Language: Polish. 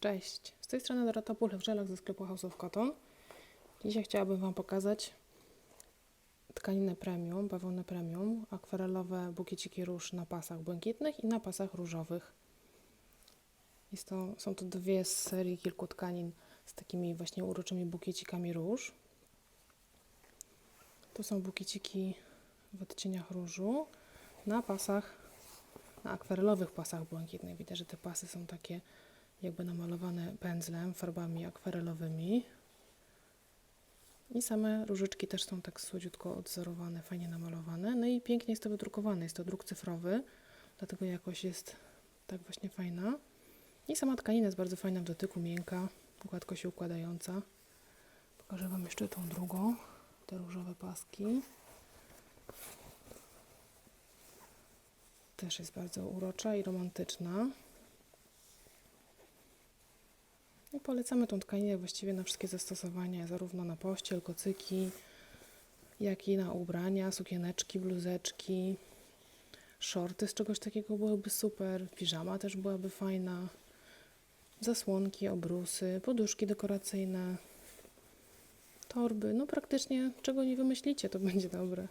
Cześć, z tej strony Dorota żelach ze sklepu House of Cotton. Dzisiaj chciałabym Wam pokazać tkaninę premium, bawełnę premium, akwarelowe bukieciki róż na pasach błękitnych i na pasach różowych. Jest to, są to dwie z serii kilku tkanin z takimi właśnie uroczymi bukiecikami róż. Tu są bukieciki w odcieniach różu na pasach, na akwarelowych pasach błękitnych. Widać, że te pasy są takie jakby namalowane pędzlem, farbami akwarelowymi. I same różyczki też są tak słodziutko odzorowane, fajnie namalowane. No i pięknie jest to wydrukowane. Jest to druk cyfrowy, dlatego jakość jest tak właśnie fajna. I sama tkanina jest bardzo fajna w dotyku, miękka, gładko się układająca. Pokażę Wam jeszcze tą drugą, te różowe paski. Też jest bardzo urocza i romantyczna. I polecamy tą tkaninę właściwie na wszystkie zastosowania, zarówno na pościel, kocyki, jak i na ubrania, sukieneczki, bluzeczki, shorty z czegoś takiego byłyby super, piżama też byłaby fajna, zasłonki, obrusy, poduszki dekoracyjne, torby, no praktycznie czego nie wymyślicie, to będzie dobre.